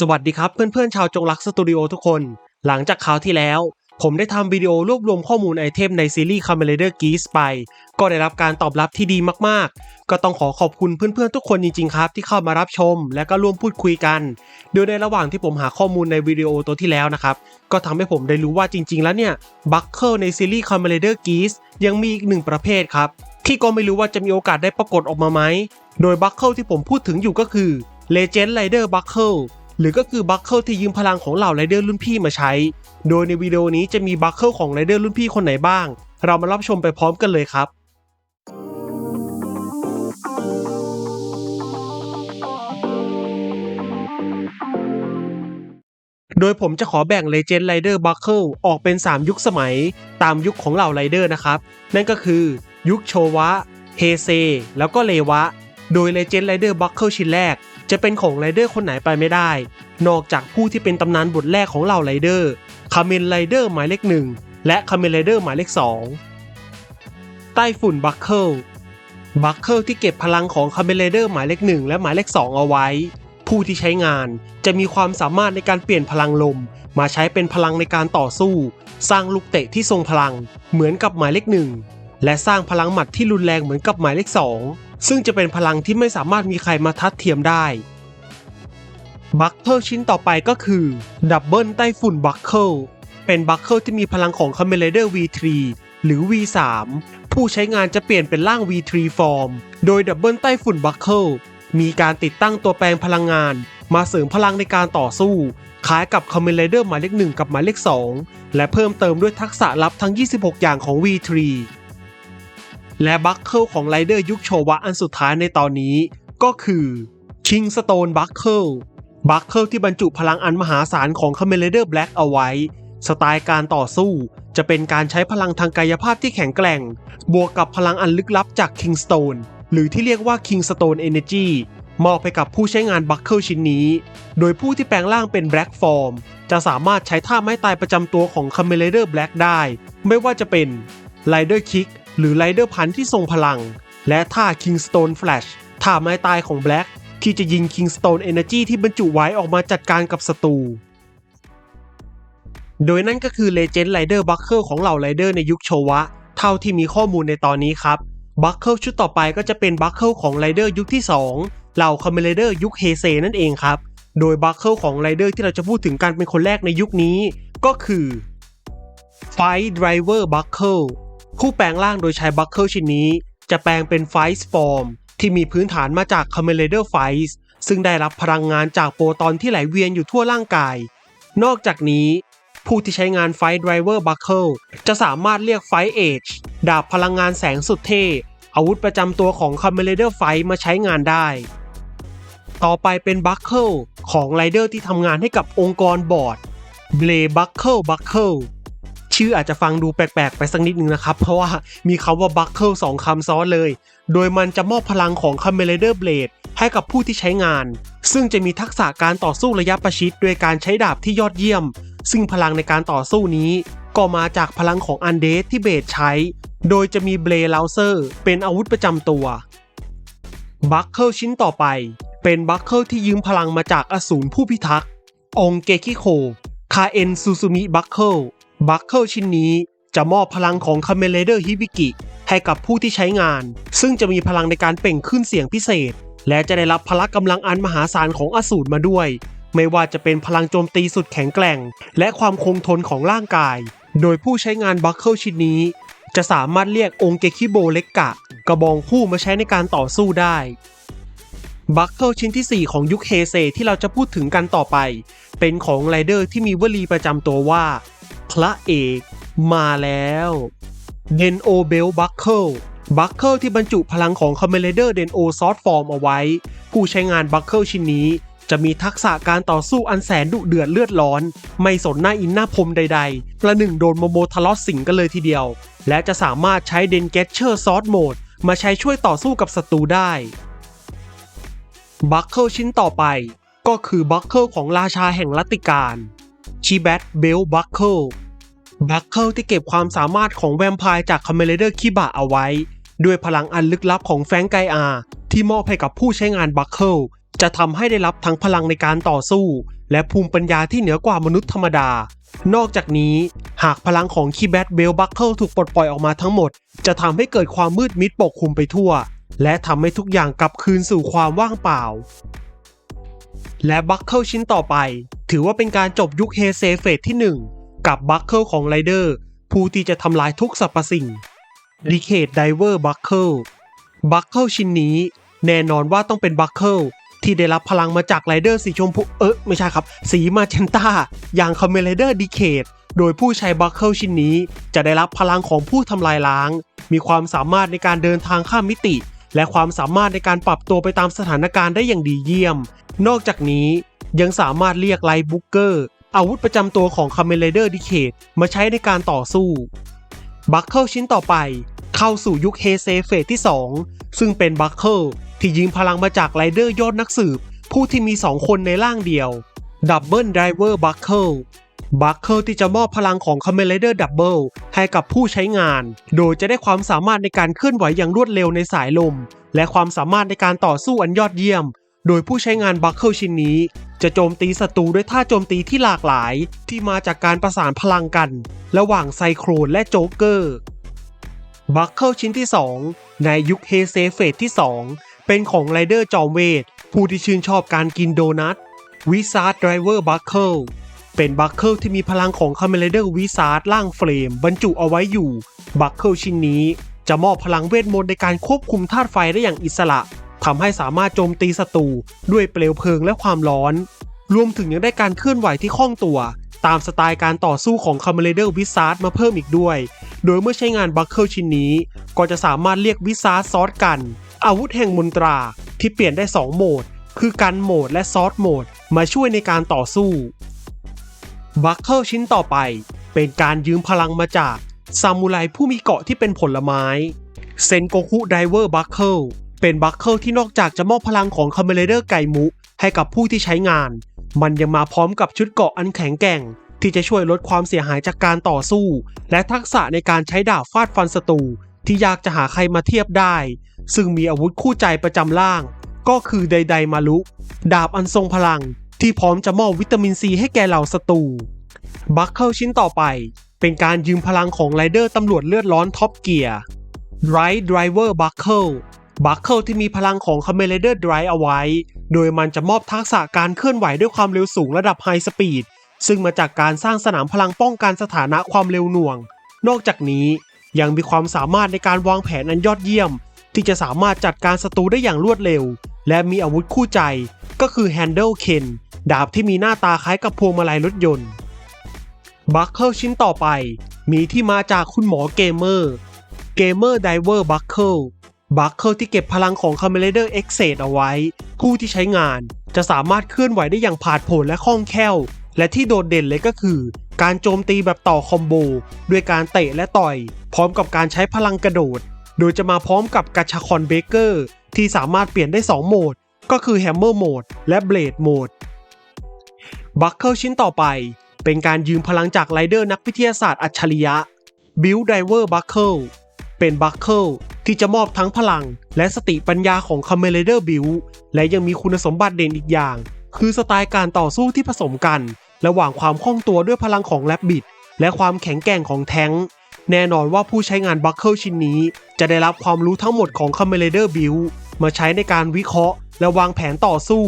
สวัสดีครับเพื่อนๆชาวจงรักสตูดิโอทุกคน หลังจากคราวที่แล้ว ผมได้ทำวิดีโอรวบรวมข้อมูลไอเทมในซีรีส์ Kamen Rider Geese ไป ก็ได้รับการตอบรับที่ดีมากๆ ก็ต้องขอขอบคุณเพื่อนๆทุกคนจริงๆครับ ที่เข้ามารับชม และก็ร่วมพูดคุยกัน โดยในระหว่างที่ผมหาข้อมูลในวิดีโอตัวที่แล้วนะครับ ก็ทำให้ผมได้รู้ว่าจริงๆ แล้วเนี่ยบัคเคิลในซีรีส์ Kamen Rider Geese ยังมีอีกหนึ่งประเภทครับที่ก็ไม่รู้ว่าจะมีโอกาสได้ปรากฏออกมาไหมโดยบัคเคิลที่ผมพูดถึงอยู่ก็คือ Legend Rider Buckle หรือก็คือบัคเคิลที่ยืมพลังของเหล่าไรเดอร์รุ่นพี่มาใช้ โดยในวิดีโอนี้จะมีบัคเคิลของไรเดอร์รุ่นพี่คนไหนบ้าง เรามารับชมไปพร้อมกันเลยครับโดยผมจะขอแบ่ง Legend Rider Buckle ออกเป็น 3 ยุคสมัย ตามยุคของเหล่าไรเดอร์นะครับ นั่นก็คือ ยุคโชวะ เฮเซ แล้วก็เลวะ โดย Legend Rider Buckle ชิ้นแรก จะเป็นของไรเดอร์คนไหนไปไม่ได้ นอกจากผู้ที่เป็นตำนานบทแรกของเหล่าไรเดอร์คาเมนไรเดอร์หมายเลขหนึ่งและคาเมนไรเดอร์หมายเลขสองใต้ฝุ่นบัคเคิลบัคเคิลที่เก็บพลังของคาเมนไรเดอร์หมายเลขหนึ่งและหมายเลขสองเอาไว้ ผู้ที่ใช้งานจะมีความสามารถในการเปลี่ยนพลังลม มาใช้เป็นพลังในการต่อสู้ สร้างลูกเตะที่ทรงพลังเหมือนกับหมายเลขหนึ่งและสร้างพลังหมัดที่รุนแรงเหมือนกับหมายเลขสอง ซึ่งจะเป็นพลังที่ไม่สามารถมีใครมาทัดเทียมได้บัคเคิลชิ้นต่อไปก็คือดับเบิลใต้ฝุ่นบัคเคิลเป็นบัคเคิลที่มีพลังของ Kamen Rider V3 หรือ V3 ผู้ใช้งานจะเปลี่ยนเป็นร่าง V3 ฟอร์มโดยดับเบิลใต้ฝุ่นบัคเคิลมีการติดตั้งตัวแปลงพลังงาน มาเสริมพลังในการต่อสู้ คล้ายกับ Kamen Rider หมายเลข1กับหมายเลข2 และเพิ่มเติมด้วยทักษะลับทั้ง 26 อย่างของ V3 และบัคเคิลของไรเดอร์ยุคโชวะอันสุดท้ายในตอนนี้ ก็คือ King Stone Buckle บัคเคิลที่บรรจุพลังอันมหาศาลของ Kamen Rider Black เอาไว้ สไตล์การต่อสู้จะเป็นการใช้พลังทางกายภาพที่แข็งแกร่ง บวกกับพลังอันลึกลับจาก King Stone หรือที่เรียกว่า King Stone Energy มอบให้กับผู้ใช้งานบัคเคิลชิ้นนี้ โดยผู้ที่แปลงร่างเป็น Black Form จะสามารถใช้ท่าไม้ตายประจำตัวของ Kamen Rider Black ได้ ไม่ว่าจะเป็น Rider Kick หรือ Rider Punch ที่ทรงพลัง และท่า Kingstone Flash ท่าไม้ตายของ Black ที่จะยิง Kingstone Energy ที่บรรจุไว้ออกมาจัดการกับศัตรู โดยนั่นก็คือ Legend Rider Buckle ของเหล่าไรเดอร์ในยุคโชวะ เท่าที่มีข้อมูลในตอนนี้ครับ Buckle ชุดต่อไปก็จะเป็น Buckle ของไรเดอร์ยุคที่ 2 เหล่า Kamen Rider ยุคเฮเซนั่นเองครับ โดย Buckle ของไรเดอร์ที่เราจะพูดถึงกันเป็นคนแรกในยุคนี้ ก็คือ Fight Driver Buckle ผู้แปลงร่างโดยใช้ Buckle ชิ้นนี้ จะแปลงเป็น Fight Form ที่มีพื้นฐานมาจาก Kamen Rider Fight ซึ่งได้รับพลังงานจากโปรตอนที่ไหลเวียนอยู่ทั่วร่างกาย นอกจากนี้ ผู้ที่ใช้งาน Fight Driver Buckle จะสามารถเรียก Fight Edge ดาบพลังงานแสงสุดเท่ อาวุธประจำตัวของ Kamen Rider Fight มาใช้งานได้ ต่อไปเป็น Buckle ของไรเดอร์ที่ทำงานให้กับองค์กรบอร์ด Blade Buckle Buckle ชื่ออาจจะฟังดูแปลกๆ ไปสักนิดนึงนะครับ เพราะว่ามีคำว่า Buckle สองคำซ้อนเลย โดยมันจะมอบพลังของ Kamen Rider Blade ให้กับผู้ที่ใช้งาน ซึ่งจะมีทักษะการต่อสู้ระยะประชิดโดยการใช้ดาบที่ยอดเยี่ยม ซึ่งพลังในการต่อสู้นี้ ก็มาจากพลังของอันเดสที่เบสใช้ โดยจะมีเบลลาเซอร์เป็นอาวุธประจำตัวบัคเคิลชิ้นต่อไป เป็นบัคเคิลที่ยืมพลังมาจากอสูรผู้พิทักษ์องเกคิโค คาเอ็นซูซูมิบัคเคิลบัคเคิลชิ้นนี้จะมอบพลังของคาเมเลเดอร์ฮิบิกิให้กับผู้ที่ใช้งาน ซึ่งจะมีพลังในการเป่งขึ้นเสียงพิเศษ และจะได้รับพละกำลังอันมหาศาลของอสูรมาด้วย ไม่ว่าจะเป็นพลังโจมตีสุดแข็งแกร่ง และความคงทนของร่างกาย โดยผู้ใช้งานบัคเคิลชิ้นนี้ จะสามารถเรียกองเกคิโบเล็กกะ กระบองคู่มาใช้ในการต่อสู้ได้ บัคเคิลชิ้นที่ 4 ของยุคเฮเซที่เราจะพูดถึงกันต่อไป เป็นของไรเดอร์ที่มีวลีประจำตัวว่า พระเอกมาแล้วเดนโอเบลบัคเคิลบัคเคิลที่บรรจุพลังของคอมเมเลเดอร์เดนโอซอสฟอร์มเอาไว้ ผู้ใช้งานบัคเคิลชิ้นนี้ จะมีทักษะการต่อสู้อันแสนดุเดือดเลือดร้อน ไม่สนหน้าอินหน้าพรมใดๆ ประหนึ่งโดนโมโมทะลาะสิงกันเลยทีเดียว และจะสามารถใช้เดนเกตเชอร์ซอสโหมดมาใช้ช่วยต่อสู้กับศัตรูได้ บัคเคิลชิ้นต่อไปก็คือบัคเคิลของราชาแห่งลัตติการชีแบทเบลบัคเคิลบัคเคิลที่เก็บความสามารถของแวมไพร์จากคาเมเลเดอร์คิบะเอาไว้ ด้วยพลังอันลึกลับของแฟงไกอาที่มอบให้กับผู้ใช้งานบัคเคิลจะทำให้ได้รับทั้งพลังในการต่อสู้ และภูมิปัญญาที่เหนือกว่ามนุษย์ธรรมดา นอกจากนี้ หากพลังของคีแบทเบลบัคเคิลถูกปลดปล่อยออกมาทั้งหมด จะทำให้เกิดความมืดมิดปกคลุมไปทั่ว และทำให้ทุกอย่างกลับคืนสู่ความว่างเปล่า และบัคเคิลชิ้นต่อไป ถือว่าเป็นการจบยุคเฮเซเฟสที่ 1 กับบัคเคิลของไรเดอร์ผู้ที่จะทำลายทุกสรรพสิ่งดีเคดไดเวอร์บัคเคิลบัคเคิลชิ้นนี้ แน่นอนว่าต้องเป็นบัคเคิลที่ได้รับพลังมาจากไรเดอร์สีชมพูเออไม่ใช่ครับ สีมาเจนตาอย่างคอมเมไรเดอร์ดีเคดโดยผู้ใช้บัคเคิลชิ้นนี้ จะได้รับพลังของผู้ทำลายล้าง มีความสามารถในการเดินทางข้ามมิติ และความสามารถในการปรับตัวไปตามสถานการณ์ได้อย่างดีเยี่ยม นอกจากนี้ยังสามารถเรียกไลท์บุ๊กเกอร์อาวุธประจำตัวของคาเม n เดอร์ดิเคดมาใช้ในการต่อสู้ บัคเคิลชิ้นต่อไป เข้าสู่ยุคเฮเซเฟสที่ 2 ซึ่งเป็นบัคเคิลที่ยืมพลังมาจากไรเดอร์ยอดนักสืบ ผู้ที่มี 2 คนในร่างเดียวดับเบิลไดเวอร์บัคเคิล บัคเคิลที่จะมอบพลังของคาเม n เดอร์ดับเบิลให้กับผู้ใช้งาน โดยจะได้ความสามารถในการเคลื่อนไหวอย่างรวดเร็วในสายลม และความสามารถในการต่อสู้อันยอดเยี่ยม โดยผู้ใช้งานบัคเคิลชิ้นนี้ จะโจมตีศัตรูด้วยท่าโจมตีที่หลากหลาย ที่มาจากการประสานพลังกัน ระหว่างไซโครนและโจ๊กเกอร์บัคเคิลชิ้นที่ 2 ในยุคเฮเซเฟสที่ 2 เป็นของไรเดอร์จอมเวทผู้ที่ชื่นชอบการกินโดนัทวิซาร์ดไดรเวอร์บัคเคิล เป็นบัคเคิลที่มีพลังของคาเมเลเดอร์วิซาร์ดล่างเฟรม บรรจุเอาไว้อยู่ บัคเคิลชิ้นนี้ จะมอบพลังเวทมนต์ในการควบคุมธาตุไฟได้อย่างอิสระทำให้สามารถโจมตีศัตรูด้วยเปลวเพลิงและความร้อน รวมถึงยังได้การเคลื่อนไหวที่คล่องตัว ตามสไตล์การต่อสู้ของคาเมเลเดอร์วิซาร์ดมาเพิ่มอีกด้วย โดยเมื่อใช้งานบัคเคิลชิ้นนี้ ก็จะสามารถเรียกวิซาร์ดซอสกัน อาวุธแห่งมนตราที่เปลี่ยนได้ 2 โหมด คือกันโหมดและซอสโหมดมาช่วยในการต่อสู้ บัคเคิลชิ้นต่อไป เป็นการยืมพลังมาจากซามูไรผู้มีเกาะที่เป็นผลไม้ เซนโกคุไดเวอร์บัคเคิลเป็นบัคเคิลที่นอกจากจะมอบพลังของคาเมเลเดอร์ไกมุให้กับผู้ที่ใช้งาน มันยังมาพร้อมกับชุดเกราะอันแข็งแกร่ง ที่จะช่วยลดความเสียหายจากการต่อสู้ และทักษะในการใช้ดาบฟาดฟันศัตรูที่ยากจะหาใครมาเทียบได้ ซึ่งมีอาวุธคู่ใจประจำล่าง ก็คือไดไดมารุดาบอันทรงพลัง ที่พร้อมจะมอบวิตามินซีให้แก่เหล่าศัตรูบัคเคิลชิ้นต่อไป เป็นการยืมพลังของไรเดอร์ตำรวจเลือดร้อนท็อปเกียร์ไรด์ไดรเวอร์บัคเคิลบัคเคิลที่มีพลังของคาเมเลเดอร์ไดรเอาไว้ โดยมันจะมอบทักษะการเคลื่อนไหวด้วยความเร็วสูงระดับไฮสปีด ซึ่งมาจากการสร้างสนามพลังป้องกันสถานะความเร็วหน่วง นอกจากนี้ยังมีความสามารถในการวางแผนอันยอดเยี่ยม ที่จะสามารถจัดการศัตรูได้อย่างรวดเร็ว และมีอาวุธคู่ใจก็คือ Handle Ken ดาบที่มีหน้าตาคล้ายกับพวงมาลัยรถยนต์ บัคเคิลชิ้นต่อไป มีที่มาจากคุณหมอเกมเมอร์เกมเมอร์ไดเวอร์บัคเคิลบัคเคิลที่เก็บพลังของคาเมเลเดอร์เอ็กเซเอาไว้ ผู้ที่ใช้งานจะสามารถเคลื่อนไหวได้อย่างผาดโผนและคล่องแคล่ว และที่โดดเด่นเลยก็คือ การโจมตีแบบต่อคอมโบด้วยการเตะและต่อย พร้อมกับการใช้พลังกระโดด โดยจะมาพร้อมกับกัชคอนเบเกอร์ที่สามารถเปลี่ยนได้ 2 โหมด ก็คือแฮมเมอร์โหมดและเบลดโหมดบัคเคิลชิ้นต่อไป เป็นการยืมพลังจากไรเดอร์นักวิทยาศาสตร์อัจฉริยะบิลไดเวอร์บัคเคิลเป็นบัคเคิลที่จะมอบทั้งพลัง และสติปัญญาของคาเมเลเดอร์บิลและยังมีคุณสมบัติเด่นอีกอย่าง คือสไตล์การต่อสู้ที่ผสมกัน ระหว่างความคล่องตัวด้วยพลังของแรบบิทและความแข็งแกร่งของแท้ง แน่นอนว่าผู้ใช้งานบัคเคิลชิ้นนี้ จะได้รับความรู้ทั้งหมดของคาเมเลเดอร์บิลมาใช้ในการวิเคราะห์ และวางแผนต่อสู้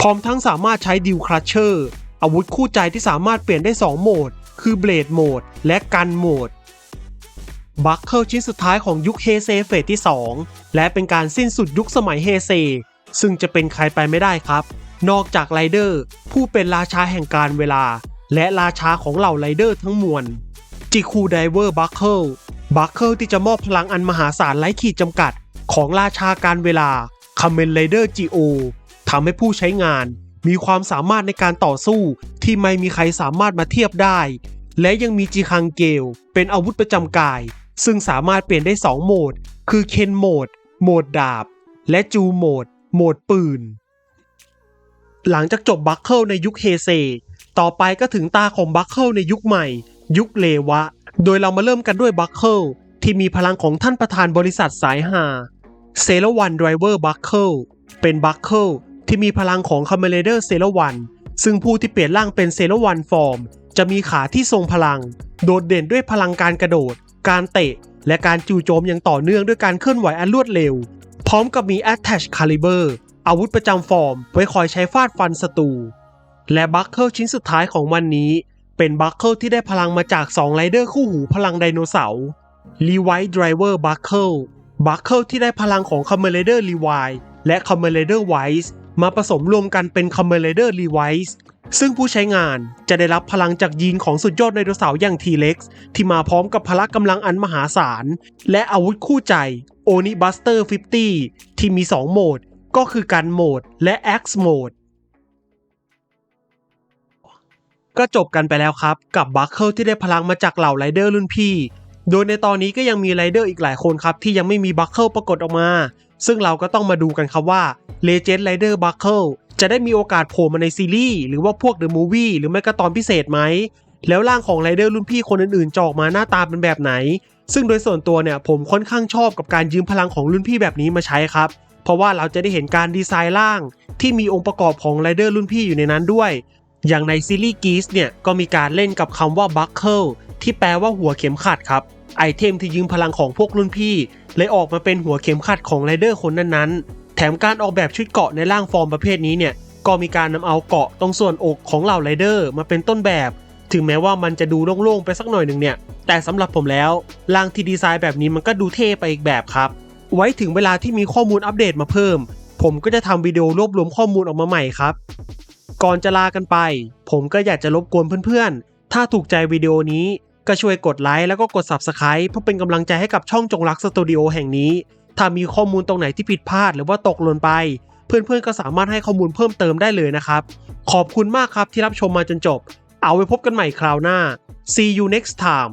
พร้อมทั้งสามารถใช้ดิวครัชเชอร์อาวุธคู่ใจที่สามารถเปลี่ยนได้ 2 โหมด คือเบลดโหมดและกันโหมดบัคเคิลชิ้นสุดท้ายของยุคเฮเซเฟสที่ 2 และเป็นการสิ้นสุดยุคสมัยเฮเซซึ่งจะเป็นใครไปไม่ได้ครับ นอกจากไรเดอร์ผู้เป็นราชาแห่งการเวลา และราชาของเหล่าไรเดอร์ทั้งมวล จิคูไดเวอร์บัคเคิลบัคเคิลที่จะมอบพลังอันมหาศาลไร้ขีดจำกัด ของราชาการเวลาคาเมนไรเดอร์จีโอทำให้ผู้ใช้งาน มีความสามารถในการต่อสู้ที่ไม่มีใครสามารถมาเทียบได้ และยังมีจีคังเกล เป็นอาวุธประจำกาย ซึ่งสามารถเปลี่ยนได้ 2 โหมด คือเคนโหมด โหมดดาบ และจูโหมด โหมดปืน หลังจากจบบัคเคิลในยุคเฮเซ ต่อไปก็ถึงตาของบัคเคิลในยุคใหม่ ยุคเลวะ โดยเรามาเริ่มกันด้วยบัคเคิลที่มีพลังของท่านประธานบริษัทสายหาเซลวันไดรเวอร์บัคเคิลเป็นบัคเคิลที่มีพลังของคาเมเลเดอร์เซลวันซึ่งผู้ที่เปลี่ยนร่างเป็นเซลวันฟอร์ม จะมีขาที่ทรงพลัง โดดเด่นด้วยพลังการกระโดด การเตะ และการจู่โจมอย่างต่อเนื่องด้วยการเคลื่อนไหวอันรวดเร็ว พร้อมกับมี Attach Caliber อาวุธประจำฟอร์ม ไว้คอยใช้ฟาดฟันศัตรูและบัคเคิลชิ้นสุดท้ายของวันนี้ เป็นบัคเคิลที่ได้พลังมาจาก2ไรเดอร์คู่หูพลังไดโนเสาร์ลีไวท์ไดรเวอร์บัคเคิลบัคเคิลที่ได้พลังของคัมเมเลเดอร์ลีไวและคัมเมเลเดอร์ไวส์มาผสมรวมกันเป็นคัมเมเลเดอร์ลีไวส์ซึ่งผู้ใช้งานจะได้รับพลังจากยีนของสุดยอดไดโนเสาร์อย่างทีเล็กซ์ที่มาพร้อมกับพละกำลังอันมหาศาล และอาวุธคู่ใจโอนิบัสเตอร์50 ที่มี 2 โหมด ก็คือการโหมดและ X โหมด ก็จบกันไปแล้วครับ กับบัคเคิลที่ได้พลังมาจากเหล่าไรเดอร์รุ่นพี่ โดยในตอนนี้ก็ยังมีไรเดอร์อีกหลายคนครับที่ยังไม่มีบัคเคิลปรากฏออกมา ซึ่งเราก็ต้องมาดูกันครับว่า Legend Rider b u c k l e จะได้มีโอกาสโผล่มาในซีรีส์หรือว่าพวก The Movie หรือไม่ก็ตอนพิเศษไหม แล้วร่างของไรเดอร์รุ่นพี่คนอื่นๆจะออกมาหน้าตาเป็นแบบไหน ซึ่งโดยส่วนตัวเนี่ยผมค่อนข้างชอบกับการยืมพลังของรุ่นพี่แบบนี้มาใช้ครับ เพราะว่าเราจะได้เห็นการดีไซน์ร่าง ที่มีองค์ประกอบของไรเดอร์รุ่นพี่อยู่ในนั้นด้วย อย่างในซีรีส์กีสเนี่ยก็มีการเล่นกับคำว่า buckle ที่แปลว่าหัวเข็มขัดครับไอเทมที่ยืมพลังของพวกรุ่นพี่ เลยออกมาเป็นหัวเข็มขัดของไรเดอร์คนนั้นๆ แถมการออกแบบชุดเกาะในร่างฟอร์มประเภทนี้เนี่ยก็มีการนำเอาเกาะตรงส่วนอกของเหล่าไรเดอร์มาเป็นต้นแบบ ถึงแม้ว่ามันจะดูโล่งๆไปสักหน่อยหนึ่งเนี่ย แต่สำหรับผมแล้วร่างที่ดีไซน์แบบนี้มันก็ดูเท่ไปอีกแบบครับ ไว้ถึงเวลาที่มีข้อมูลอัปเดตมาเพิ่ม ผมก็จะทำวิดีโอรวบรวมข้อมูลออกมาใหม่ครับ ก่อนจะลากันไป ผมก็อยากจะรบกวนเพื่อนๆ ถ้าถูกใจวิดีโอนี้ก็ช่วยกดไลค์แล้วก็กด Subscribe เพื่อเป็นกำลังใจให้กับช่องจงรักสตูดิโอแห่งนี้ ถ้ามีข้อมูลตรงไหนที่ผิดพลาดหรือว่าตกหล่นไป เพื่อนๆ ก็สามารถให้ข้อมูลเพิ่มเติมได้เลยนะครับ ขอบคุณมากครับที่รับชมมาจนจบ เอาไว้พบกันใหม่คราวหน้า see you next time